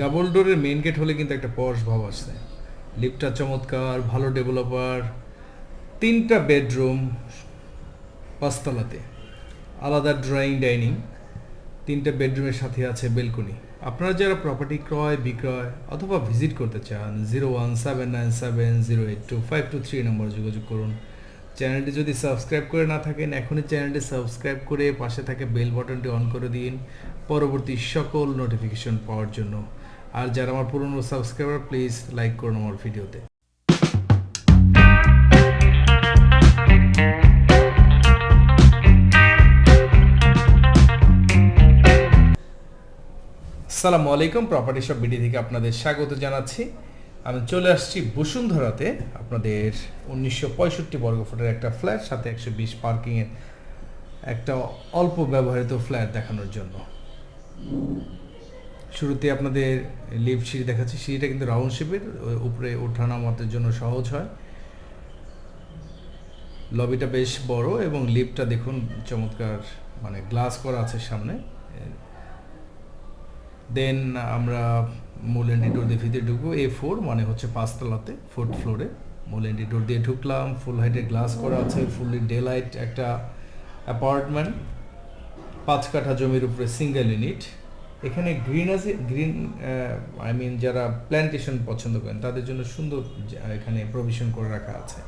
Double ডোরের main gate হলে কিন্তু একটা পশ ভাব আসছে। লিফটটা চমৎকার, ভালো ডেভেলপার তিনটা বেডরুম পাঁচতলাতে। আলাদা ড্রয়িং ডাইনিং তিনটা বেডরুমের সাথে আছে বেলকনি আপনারা যারা প্রপার্টি ক্রয়, বিক্রয় অথবা ভিজিট করতে চান zero one seven nine seven zero eight two five two three নম্বরে যোগাযোগ করুন। চ্যানেলটি যদি সাবস্ক্রাইব করে না থাকেন, এখনই চ্যানেলটি সাবস্ক্রাইব করে পাশে থাকে বেল বাটনটি অন করে দিন পরবর্তী সকল নোটিফিকেশন পাওয়ার জন্য। আর যারা আমার পুরনো সাবস্ক্রাইবার প্লিজ লাইক করুন আমার ভিডিওতে। সালামু আলাইকুম প্রপার্টি শপ বিডি থেকে আপনাদের স্বাগত জানাচ্ছি। আমি চলে আসছি বসুন্ধরাতে, আপনাদের উনিশশো পঁয়ষট্টি বর্গফুটের একটা ফ্ল্যাট, সাথে একশো বিশ পার্কিংয়ের একটা অল্প ব্যবহৃত ফ্ল্যাট দেখানোর জন্য। শুরুতে আপনাদের লিফট সিঁড়ি দেখাচ্ছি। সিঁড়িটা কিন্তু রাউন্ড শেপের উপরে ওঠানামাতের জন্য সহজ হয়। লবিটা বেশ বড় এবং লিফটটা দেখুন চমৎকার মানে গ্লাস করা আছে সামনে। দেন আমরা মূল এন্ট্রি ডোর দিয়ে ভিতরে ঢুকবো এ ফোর মানে হচ্ছে পাঁচতলাতে ফোর্থ ফ্লোরে মূল এন্ট্রি ডোর দিয়ে ঢুকলাম ফুল হাইটে গ্লাস করা আছে ফুললি ডে লাইট একটা অ্যাপার্টমেন্ট পাঁচ কাঠা জমির উপরে সিঙ্গেল ইউনিট এখানে গ্রিন আছে গ্রিন আই মিন যারা প্ল্যান্টেশন পছন্দ করেন, তাদের জন্য সুন্দর এখানে প্রভিশন করে রাখা আছে।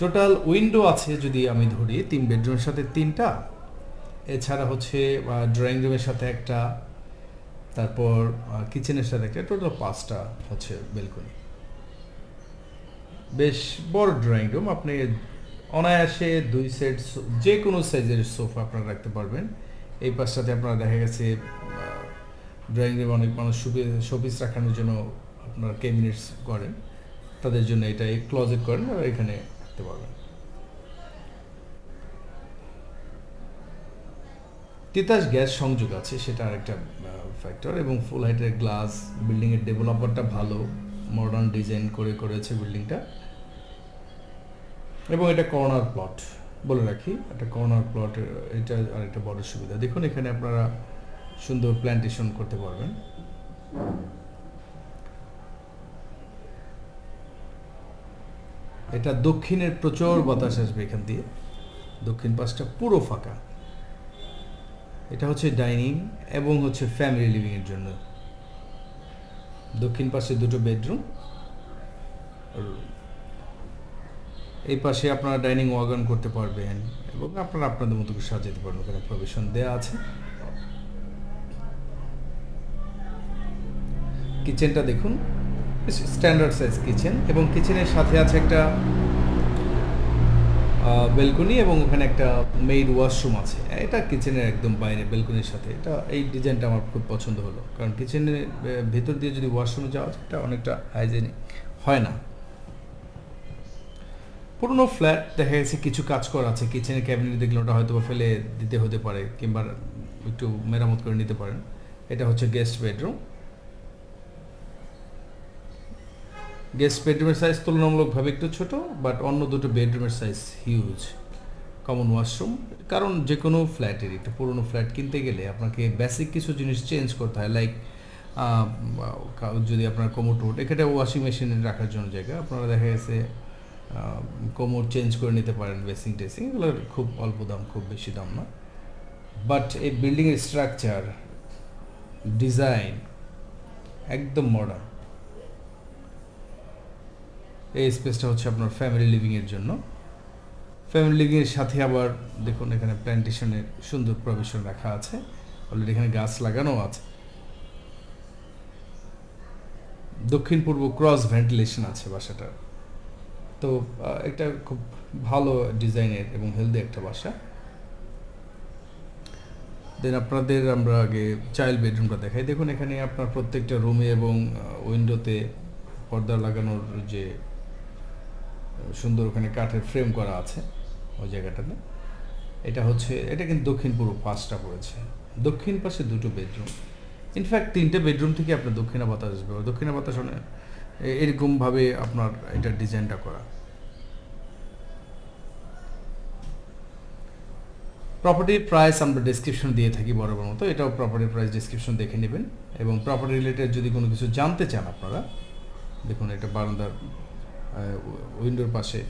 টোটাল উইন্ডো আছে যদি আমি ধরি, তিন বেডরুমের সাথে তিনটা। এছাড়া হচ্ছে ড্রয়িং রুমের সাথে একটা তারপর কিচেনের সাথে একটা টোটাল পাঁচটা হচ্ছে বেলকনি। বেশ বড় ড্রয়িং রুম আপনি অনায়াসে দুই সেট যে কোনো সাইজের সোফা আপনারা রাখতে পারবেন। এই পাশটাতে আপনারা দেখা গেছে ড্রয়িং রুমে অনেক মানুষ শোপিস রাখানোর জন্য আপনার ক্যাবিনেটস করেন। তাদের জন্য এটা এই ক্লোজেট করেন, আর এখানে রাখতে পারবেন। তিতাস গ্যাস সংযোগ আছে, সেটা আরেকটা ফ্যাক্টর এবং ফুল হাইটের গ্লাস বিল্ডিংয়ের ডেভেলপারটা ভালো মডার্ন ডিজাইন করে করেছে বিল্ডিংটা এবং এটা কর্নার প্লট বলে রাখি, একটা কর্নার প্লট এটা আরেকটা বড় সুবিধা। দেখুন, এখানে আপনারা সুন্দর প্ল্যান্টেশন করতে পারবেন। এটা দক্ষিণের প্রচুর বাতাস আসবে এখান দিয়ে। দক্ষিণ পাশটা পুরো ফাঁকা। এটা হচ্ছে ডাইনিং এবং হচ্ছে ফ্যামিলি লিভিং এর জন্য। দক্ষিণ পাশে দুটো বেডরুম। এই পাশে আপনারা ডাইনিং ওয়াগন করতে পারবেন এবং আপনারা আপনাদের মতো করে সাজাতে পারবেন, ওখানে প্রভিশন দেওয়া আছে। কিচেনটা দেখুন স্ট্যান্ডার্ড সাইজ কিচেন এবং কিচেনের সাথে আছে একটা বেলকনি এবং ওখানে একটা মেইড ওয়াশরুম আছে। এটা কিচেনের একদম বাইরে বেলকনির সাথে। এটা এই ডিজাইনটা আমার খুব পছন্দ হলো। কারণ কিচেনের ভেতর দিয়ে যদি ওয়াশরুমে যাওয়া যায়, এটা অনেকটা হাইজেনিক হয় না। পুরনো ফ্ল্যাট দেখা গেছে কিছু কাজ করা আছে। কিচেনের ক্যাবিনেট দেখলে ওটা হয়তো ফেলে দিতে হতে পারে, কিংবা একটু মেরামত করে নিতে পারেন। এটা হচ্ছে গেস্ট বেডরুম গেস্ট বেডরুমের সাইজ তুলনামূলকভাবে একটু ছোট বাট অন্য দুটো বেডরুমের সাইজ হিউজ কমন ওয়াশরুম কারণ যে কোনো ফ্ল্যাটের একটু পুরনো ফ্ল্যাট কিনতে গেলে আপনাকে বেসিক কিছু জিনিস চেঞ্জ করতে হয় লাইক যদি আপনার কোমোট রোড এখানে ওয়াশিং মেশিন রাখার জন্য জায়গা। আপনারা দেখা গেছে কোমোট চেঞ্জ করে নিতে পারেন বেসিং টেসিং এগুলো খুব অল্প দাম, খুব বেশি দাম না। বাট এই বিল্ডিংয়ের স্ট্রাকচার ডিজাইন একদম মডার্ন এই স্পেসটা হচ্ছে আপনার ফ্যামিলি লিভিংয়ের জন্য। ফ্যামিলি লিভিংয়ের সাথে আবার দেখুন এখানে প্ল্যান্টেশনের সুন্দর প্রবেশন রাখা আছে। অলরেডি এখানে গাছ লাগানো আছে। দক্ষিণ পূর্ব ক্রস ভেন্টিলেশন আছে বাসাটার। তো এটা খুব ভালো ডিজাইনের এবং হেলদি একটা বাসা। দেন আপনাদের আমরা আগে চাইল্ড বেডরুমটা দেখাই। দেখুন এখানে আপনার প্রত্যেকটা রুমে এবং উইন্ডোতে পর্দা লাগানোর যে সুন্দর ওখানে কাঠের ফ্রেম করা আছে ওই জায়গাটাতে। এটা হচ্ছে, এটা কিন্তু দক্ষিণ পূর্ব পাঁচটা পড়েছে। দক্ষিণ পাশে দুটো বেডরুম ইনফ্যাক্ট তিনটে বেডরুম থেকে আপনার দক্ষিণা বাতাস আসবে। দক্ষিণা বাতাস অনেক এরকমভাবে আপনার এটার ডিজাইনটা করা। প্রপার্টির প্রাইস আমরা ডিসক্রিপশন দিয়ে থাকি বরাবর মতো। এটাও প্রপার্টির প্রাইস ডিসক্রিপশন দেখে নেবেন। এবং প্রপার্টি রিলেটেড যদি কোনো কিছু জানতে চান আপনারা, দেখুন এটা বারান্দার উইন্ডোর পাশে।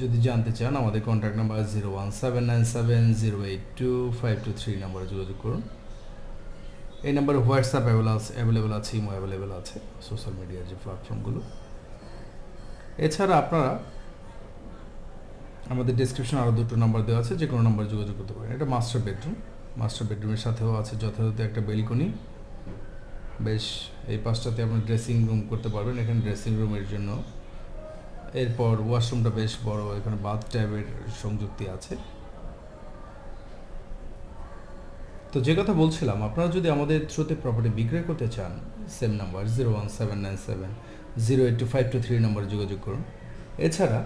যদি জানতে চান, আমাদের contact number zero one seven nine seven zero eight two five two three নাম্বারে যোগাযোগ করুন। এই নাম্বারে হোয়াটসঅ্যাপ অ্যাভেলেবল আছে ইমো অ্যাভেলেবেল আছে সোশ্যাল মিডিয়ার যে প্ল্যাটফর্মগুলো এছাড়া আপনারা আমাদের ডিসক্রিপশন আরও দুটো নাম্বার দেওয়া আছে যে কোনো নাম্বার যোগাযোগ করতে পারেন। এটা মাস্টার বেডরুম মাস্টার বেডরুমের সাথেও আছে, যথাযথ একটা বেলকনি বেশ, এই পাশটাতে আপনি ড্রেসিং রুম করতে পারবেন, এখানে ড্রেসিং রুমের জন্য। এরপর ওয়াশরুমটা বেশ বড়, এখানে বাথ ট্যাবের সংযুক্তি আছে। তো যে কথা বলছিলাম, আপনারা যদি আমাদের থ্রুতে প্রপার্টি বিক্রয় করতে চান same number zero one seven nine seven zero eight two five two three নম্বরে যোগাযোগ করুন। এছাড়া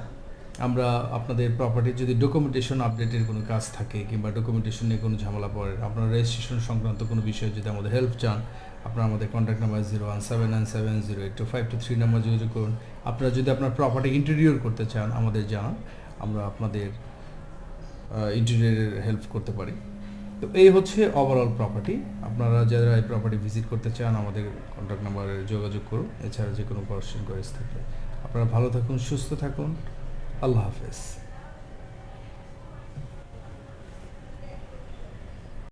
আমরা আপনাদের প্রপার্টির যদি ডকুমেন্টেশন আপডেটের কোনো কাজ থাকে, কিংবা ডকুমেন্টেশন নিয়ে কোনো ঝামেলা পড়ে, আপনারা রেজিস্ট্রেশন সংক্রান্ত কোনো বিষয়ে যদি আমাদের হেল্প চান আপনারা আমাদের contact number zero one seven nine seven zero eight two five two three number যোগাযোগ করুন। আপনারা যদি আপনার প্রপার্টি ইন্টেরিয়র করতে চান, আমাদের জানান। আমরা আপনাদের ইন্টেরিয়রের হেল্প করতে পারি। তো এই হচ্ছে ওভারঅল প্রপার্টি আপনারা যারা এই প্রপার্টি ভিজিট করতে চান, আমাদের কন্ট্যাক্ট নাম্বারে যোগাযোগ করুন। এছাড়া যে কোনো কোয়েশ্চেন কোয়েস থাকলে। আপনারা ভালো থাকুন, সুস্থ থাকুন। আল্লাহ হাফেজ।